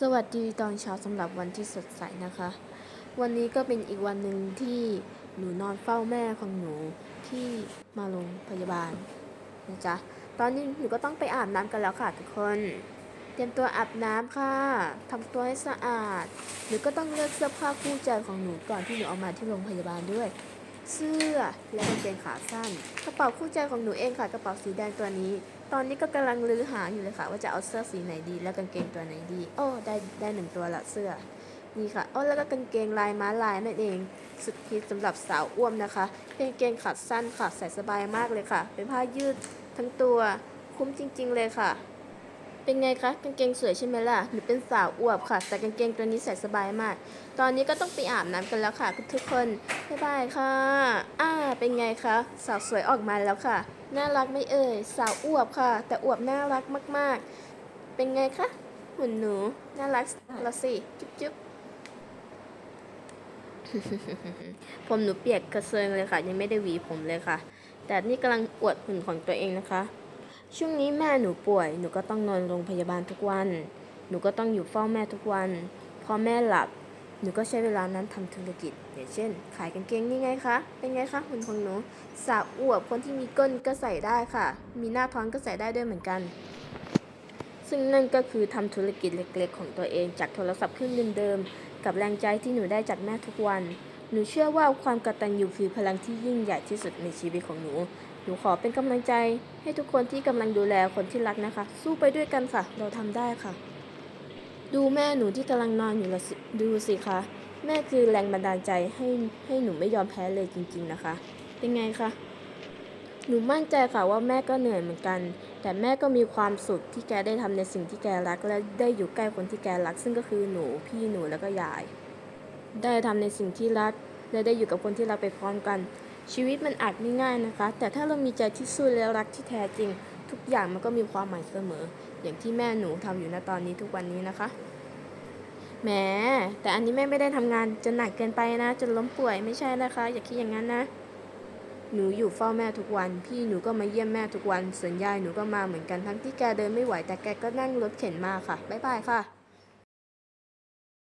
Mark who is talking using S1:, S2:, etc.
S1: สวัสดีตอนเช้าสำหรับวันที่สดใสนะคะ วันนี้ก็เป็นอีกวันหนึ่งที่หนูนอนเฝ้าแม่ของหนูที่มาโรงพยาบาลนะจ๊ะ ตอนนี้หนูก็ต้องไปอาบน้ำกันแล้วค่ะทุกคน เตรียมตัวอาบน้ำค่ะทำตัวให้สะอาด หนูก็ต้องเลือกเสื้อผ้าคู่ใจของหนูก่อนที่หนูเอามาที่โรงพยาบาลด้วย เสื้อและกางเกงขาสั้น กระเป๋าคู่ใจของหนูเองค่ะกระเป๋าสีแดงตัวนี้ ตอนนี้ก็กำลังลื้อหาอยู่เลยค่ะว่าจะเอาเสื้อสีไหนดี และกางเกงตัวไหนดี โอ้ได้ได้หนึ่งตัวละเสื้อนี่ค่ะโอ้แล้วก็กางเกงลายม้าลายนั่นเอง สุดฮิตสำหรับสาวอ้วมนะคะเป็นกางเกงขาสั้นค่ะใส่สบายมากเลยค่ะ เป็นผ้ายืดทั้งตัวคุ้มจริง ๆ เลยค่ะ เป็นไงคะกางเกงสวยใช่ไหมล่ะหนูเป็นสาวอวบค่ะ แต่กางเกงตัวนี้ใส่สบายมาก ตอนนี้ก็ต้องไปอาบน้ำกันแล้วค่ะทุกคนบ๊ายบายค่ะ อ่า เป็นไงคะสาวสวยออกมาแล้วค่ะ น่ารักไม่เอ่ย สาวอวบค่ะ แต่อวบน่ารักมาก ๆ เป็นไงคะหุ่นหนูน่ารักละสิจุ๊บจุ๊บผมหนูเปียกกระเซิงเลยค่ะ ยังไม่ได้หวีผมเลยค่ะ แต่นี่กำลังอวดหุ่นของตัวเองนะคะ ช่วงนี้แม่หนูป่วย หนูก็ต้องนอนโรงพยาบาลทุกวัน หนูก็ต้องอยู่เฝ้าแม่ทุกวัน พอแม่หลับ หนูก็ใช้เวลานั้นทำธุรกิจ อย่างเช่น ขายกางเกงนี่ไงคะ เป็นไงคะหุ่นของหนูสาวอวบคนที่มีก้นก็ใส่ได้ค่ะ มีหน้าท้องก็ใส่ได้ด้วยเหมือนกัน ซึ่งนั่นก็คือทำธุรกิจเล็กๆ ของตัวเองจากโทรศัพท์เครื่องเดิมๆ กับแรงใจที่หนูได้จากแม่ทุกวัน หนูเชื่อว่าความกตัญญูคือพลังที่ยิ่งใหญ่ที่สุดในชีวิตของหนู หนูขอเป็นกำลังใจให้ทุกคนที่กำลังดูแลคนที่รักนะคะ สู้ไปด้วยกันค่ะ เราทำได้ค่ะ ดูแม่หนูที่กำลังนอนอยู่ละดูสิคะแม่คือแรงบันดาลใจให้ให้หนูไม่ยอมแพ้เลยจริง ๆนะคะ เป็นไงคะหนูมั่นใจค่ะว่าแม่ก็เหนื่อยเหมือนกัน แต่แม่ก็มีความสุขที่แกได้ทำในสิ่งที่แกรัก และได้อยู่ใกล้คนที่แกรัก ซึ่งก็คือหนูพี่หนูแล้วก็ยาย ได้ทำในสิ่งที่รักและได้อยู่กับคนที่รักไปพร้อมกัน ชีวิตมันอาจไม่ง่ายนะคะ แต่ถ้าเรามีใจที่สู้และรักที่แท้จริง ทุกอย่างมันก็มีความหมายเสมอ อย่างที่แม่หนูทำอยู่ณตอนนี้ทุกวันนี้นะคะแหมแต่อันนี้แม่ไม่ได้ทำงานจนหนักเกินไปนะ จนล้มป่วยไม่ใช่นะคะ อย่าคิดอย่างนั้นนะ หนูอยู่เฝ้าแม่ทุกวัน พี่หนูก็มาเยี่ยมแม่ทุกวันส่วนยายหนูก็มาเหมือนกันทั้งที่แกเดินไม่ไหวแต่แกก็นั่งรถเข็นมาค่ะบ๊ายบายค่ะ